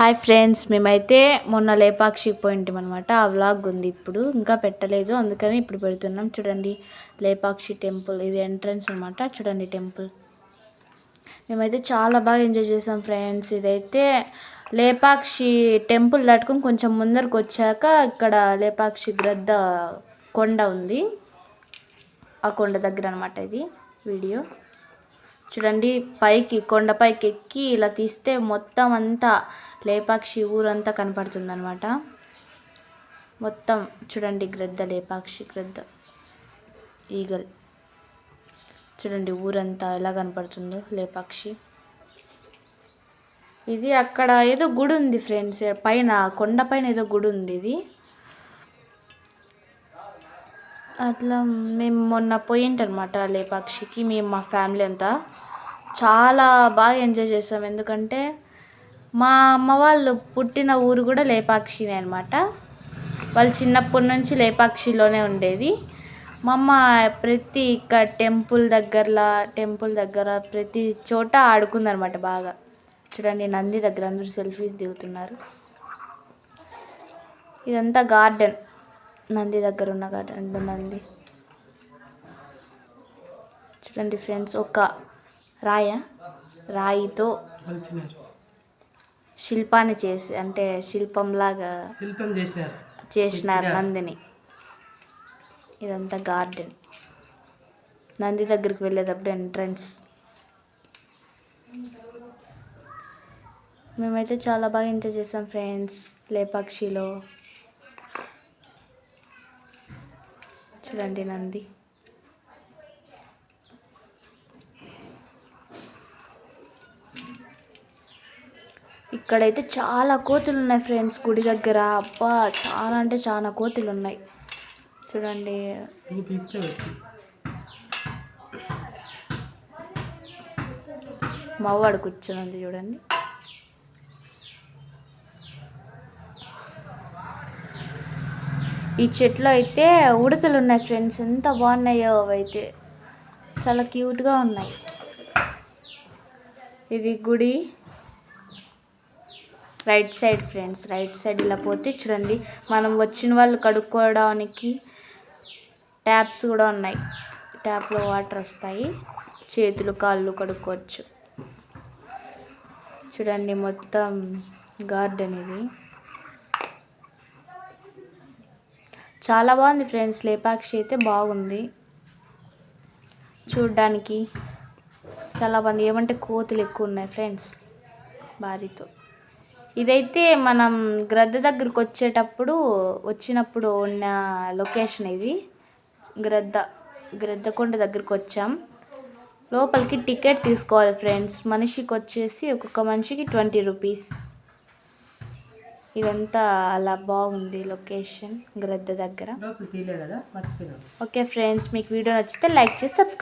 Hi friends మేమైతే మొన్న లేపాక్షికి పోయింటాం అనమాట ఆ వ్లాగ్ ఉంది ఇప్పుడు. ఇంకా పెట్టలేదు. అందుకని ఇప్పుడు పెడుతున్నాం. చూడండి లేపాక్షి టెంపుల్. ఇది ఎంట్రన్స్ అనమాట చూడండి టెంపుల్. మేమైతే చాలా బాగా ఎంజాయ్ చేసాం ఫ్రెండ్స్. ఇదైతే లేపాక్షి టెంపుల్ దాటుకొని కొంచెం ముందరకు వచ్చాక ఇక్కడ లేపాక్షి గ్రద్ద కొండ ఉంది. ఆ కొండ దగ్గర అనమాట ఇది వీడియో. చూడండి పైకి కొండపైకి ఎక్కి ఇలా తీస్తే మొత్తం అంతా లేపాక్షి ఊరంతా కనపడుతుంది అనమాట మొత్తం చూడండి గ్రద్ద లేపాక్షి గ్రద్ద ఈగల్. చూడండి ఊరంతా ఎలా కనపడుతుందో లేపాక్షి. ఇది అక్కడ ఏదో గుడి ఉంది ఫ్రెండ్స్ పైన కొండపైన ఏదో గుడి ఉంది ఇది. అట్లా మేము మొన్న పోయింటనమాట లేపాక్షికి మేము మా ఫ్యామిలీ అంతా. చాలా బాగా ఎంజాయ్ చేసాం. ఎందుకంటే మా అమ్మ వాళ్ళు పుట్టిన ఊరు కూడా లేపాక్షినే అనమాట. వాళ్ళు చిన్నప్పటి నుంచి లేపాక్షిలోనే ఉండేది. మా అమ్మ ప్రతి ఇక్కడ టెంపుల్ దగ్గరలో టెంపుల్ దగ్గర ప్రతి చోట ఆడుకుందనమాట బాగా. చూడండి నంది దగ్గర అందరూ సెల్ఫీస్ దిగుతున్నారు. ఇదంతా గార్డెన్. నంది దగ్గర ఉన్న గార్డెన్ నంది. చూడండి ఫ్రెండ్స్ ఒక రాయ రాయితో శిల్పాన్ని చేసి అంటే శిల్పంలాగా శిల్పం చేసినారు. చేసినారు నందిని. ఇదంతా గార్డెన్. నంది దగ్గరికి వెళ్ళేటప్పుడు ఎంట్రన్స్. మేమైతే చాలా బాగా ఎంజాయ్ చేసాం ఫ్రెండ్స్ లేపాక్షిలో. చూడండి నంది. ఇక్కడైతే చాలా కోతులు ఉన్నాయి ఫ్రెండ్స్ గుడి దగ్గర. అబ్బా చాలా అంటే చాలా కోతులు ఉన్నాయి చూడండి. మవ్వాడు కూర్చుని ఉంది చూడండి. ఈ చెట్లు అయితే ఉడతలు ఉన్నాయి ఫ్రెండ్స్. ఎంత బాగున్నాయో అవైతే. చాలా క్యూట్గా ఉన్నాయి. ఇది గుడి. Right side friends right side ఇలా పోతే చూడండి. మనం వచ్చిన వాళ్ళు కడుక్కోవడానికి ట్యాప్స్ కూడా ఉన్నాయి. ట్యాప్లో వాటర్ వస్తాయి. చేతులు కాళ్ళు కడుక్కోవచ్చు. చూడండి మొత్తం గార్డెన్ ఇది. చాలా బాగుంది ఫ్రెండ్స్. లేపాక్షి అయితే బాగుంది. చూడ్డానికి చాలా బాగుంది. ఏమంటే కోతులు ఎక్కువ ఉన్నాయి ఫ్రెండ్స్ భారీతో ఇదైతే మనం గ్రద్ద దగ్గరకు వచ్చేటప్పుడు వచ్చినప్పుడు ఉన్న లొకేషన్ ఇది. గ్రద్ద గ్రద్దకొండ దగ్గరకు వచ్చాం. లోపలికి టికెట్ తీసుకోవాలి ఫ్రెండ్స్. మనిషికి వచ్చేసి ఒక్కొక్క మనిషికి ట్వంటీ రూపీస్. ఇదంతా అలా బాగుంది లొకేషన్ గ్రద్ద దగ్గర. ఓకే ఫ్రెండ్స్ మీకు వీడియో నచ్చితే లైక్ చేసి సబ్స్క్రైబ్